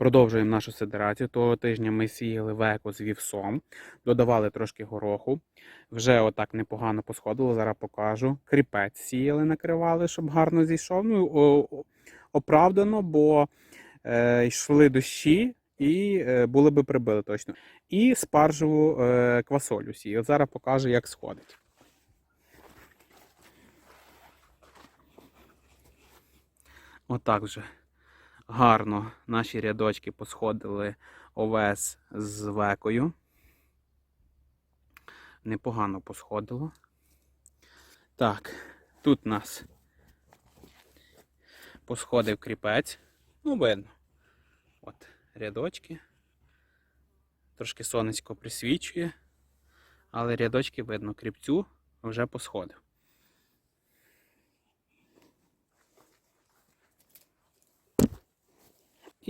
Продовжуємо нашу сидерацію. Того тижня ми сіяли веко з вівсом, додавали трошки гороху. Вже отак непогано посходило, зараз покажу. Кріпець сіяли, накривали, щоб гарно зійшов. Ну, оправдано, бо е, йшли дощі і е, були би прибили точно. І спаржеву е, квасолю. От зараз покажу, як сходить. Отак вже гарно наші рядочки посходили овес з векою. Непогано посходило. Так, тут нас посходив кріпець. Ну, видно. От, рядочки. Трошки сонечко присвічує, але рядочки видно, кріпцю вже посходив.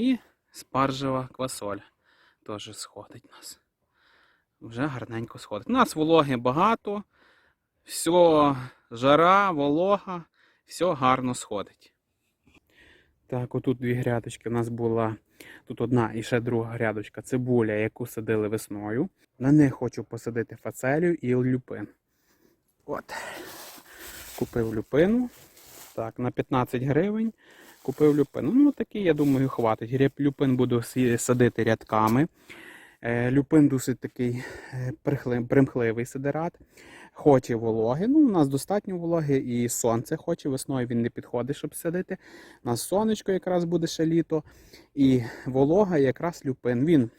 І спаржева квасоль теж сходить у нас. Вже гарненько сходить. У нас вологи багато, все жара, волога, все гарно сходить. Так, отут дві грядочки. У нас була тут одна і ще друга грядочка цибуля, яку садили весною. На них хочу посадити фацелію і люпин. От. Купив люпину. Так, на 15 гривень. Купив люпину. Ну, такий, я думаю, хватить. Люпин буду садити рядками. Е, Люпин досить такий е, примхливий сидерат. Хоче вологи. Ну, у нас достатньо вологи і сонце хоче. Весною він не підходить, щоб садити. У нас сонечко якраз буде ще літо. І волога якраз люпин. Він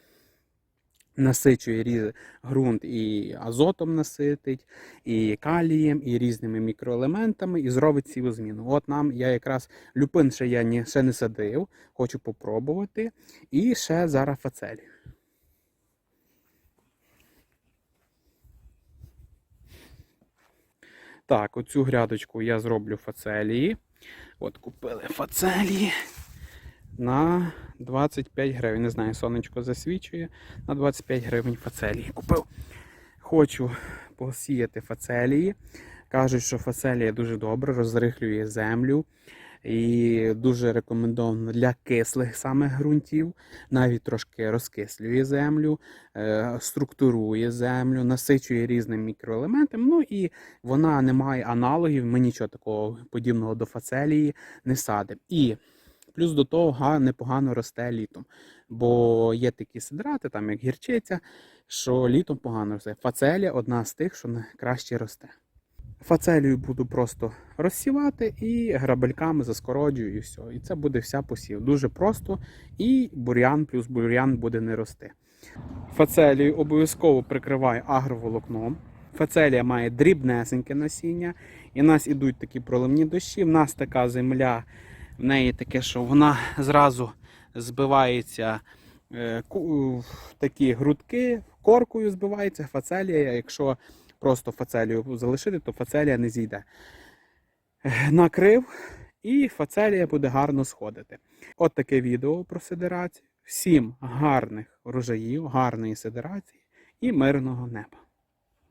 насичує різ- ґрунт і азотом наситить, і калієм, і різними мікроелементами, і зробить цілу зміну. От нам я якраз люпин ще я ні, ще не садив, хочу попробувати. І ще зараз фацелію. Так, оцю грядочку я зроблю фацелії. От купили фацелії на 25 гривень. Не знаю, сонечко засвічує. На 25 гривень фацелії купив. Хочу посіяти фацелії. Кажуть, що фацелія дуже добре, розрихлює землю. І дуже рекомендовано для кислих саме ґрунтів, навіть трошки розкислює землю, е, структурує землю, насичує різними мікроелементами. Ну і вона не має аналогів. Ми нічого такого подібного до фацелії не садимо. Плюс до того га- непогано росте літом. Бо є такі сидрати, там як гірчиця, що літом погано росте. Фацелія одна з тих, що найкраще росте. Фацелію буду просто розсівати і грабельками заскороджую і все. І це буде вся посів. Дуже просто. І бур'ян плюс бур'ян буде не рости. Фацелію обов'язково прикриваю агроволокном. Фацелія має дрібнесеньке насіння. І в нас ідуть такі проливні дощі. В нас така земля, в неї таке, що вона зразу збивається е, в такі грудки, коркою збивається фацелія. Якщо просто фацелію залишити, то фацелія не зійде. Е, Накрив, і фацелія буде гарно сходити. От таке відео про сидерацію. Всім гарних врожаїв, гарної сидерації і мирного неба.